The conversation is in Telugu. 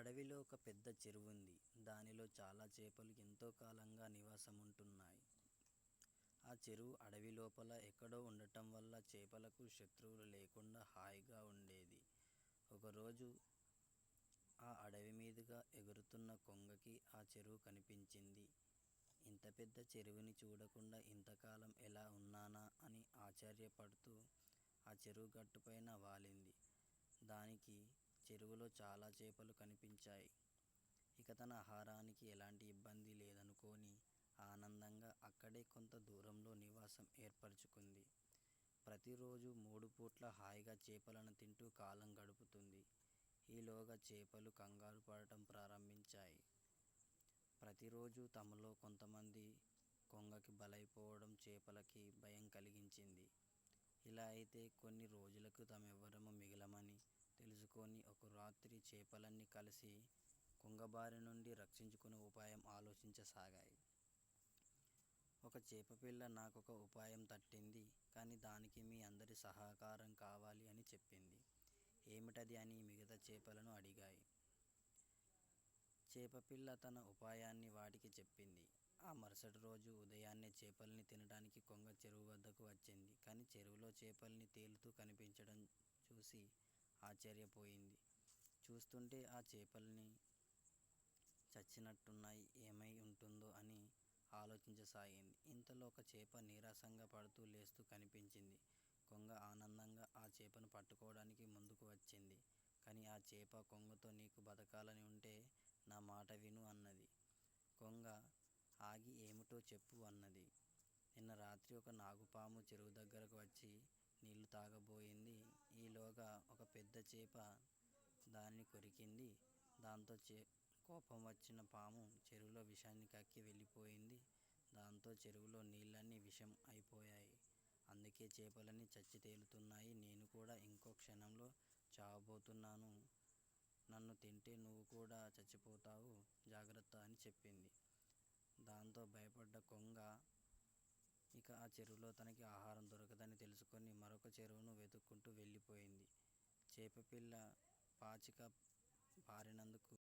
అడవిలో ఒక పెద్ద చెరువుంది. దానిలో చాలా చేపలు ఎంతో కాలంగా నివాసముంటున్నాయి. ఆ చెరువు అడవి లోపల ఎక్కడో ఉండటం వల్ల చేపలకు శత్రువులు లేకుండా హాయిగా ఉండేది. ఒకరోజు ఆ అడవి మీదుగా ఎగురుతున్న కొంగకి ఆ చెరువు కనిపించింది. ఇంత పెద్ద చెరువుని చూడకుండా ఇంతకాలం ఎలా ఉన్నానా అని ఆశ్చర్యపడుతూ ఆ చెరువు గట్టుపైన వాలింది. దానికి చెరువులో చాలా చేపలు కనిపించాయి. ఇక తన ఆహారానికి ఎలాంటి ఇబ్బంది లేదనుకొని ఆనందంగా అక్కడే కొంత దూరంలో నివాసం ఏర్పరచుకుంది. ప్రతిరోజూ మూడు పూట్లా హాయిగా చేపలను తింటూ కాలం గడుపుతుంది. ఈలోగా చేపలు కంగారు పడటం ప్రారంభించాయి. ప్రతిరోజూ తమలో కొంతమంది కొంగకి బలైపోవడం చేపలకి భయం కలిగించింది. ఇలా అయితే కొన్ని రోజులకు తామెవ్వరమూ తెలుసుకొని ఒక రాత్రి చేపలన్నీ కలిసి కుంగబారి నుండి రక్షించుకునే ఉపాయం ఆలోచించసాగాయి. ఒక చేపపిల్ల నాకొక ఉపాయం తట్టింది. కానీ దానికి మీ అందరి సహకారం కావాలి అని చెప్పింది. ఏమిటది అని మిగతా చేపలను అడిగాయి. చేపపిల్ల తన ఉపాయాన్ని వాటికి చెప్పింది. ఆ మరుసటి రోజు ఉదయాన్నే చేపల్ని తినడానికి కొంగ చెరువు వద్దకు వచ్చింది. కానీ చెరువులో చేపల్ని తేలుతూ కనిపించడం చూసి ఆశ్చర్యపోయింది. చూస్తుంటే ఆ చేపల్ని చచ్చినట్టున్నాయి. ఏమై ఉంటుందో అని ఆలోచించసాగింది. ఇంతలో ఒక చేప నీరసంగా పడుతూ లేస్తూ కనిపించింది. కొంగ ఆనందంగా ఆ చేపను పట్టుకోవడానికి ముందుకు వచ్చింది. కానీ ఆ చేప కొంగతో నీకు బతకాలని ఉంటే నా మాట విను అన్నది. కొంగ ఆగి ఏమిటో చెప్పు అన్నది. నిన్న రాత్రి ఒక నాగుపాము చెరువు దగ్గరకు వచ్చి నీళ్ళు తాగబోయింది. ఈలోగా ఒక పెద్ద చేప దానిని కొరికింది. దాంతో చే కోపం వచ్చిన పాము చెరువులో విషాన్ని కక్కి వెళ్ళిపోయింది. దాంతో చెరువులో నీళ్ళన్నీ విషం అయిపోయాయి. అందుకే చేపలన్నీ చచ్చి తేలుతున్నాయి. నేను కూడా ఇంకో క్షణంలో చావబోతున్నాను. నన్ను తింటే నువ్వు కూడా చచ్చిపోతావు జాగ్రత్త అని చెప్పింది. దాంతో భయపడ్డ కొంగ ఆ చెరువులో తనకి ఆహారం దొరకదని తెలుసుకొని మరొక చెరువును వెతుక్కుంటూ వెళ్ళిపోయింది. చేపపిల్ల పాచిక పారినందుకు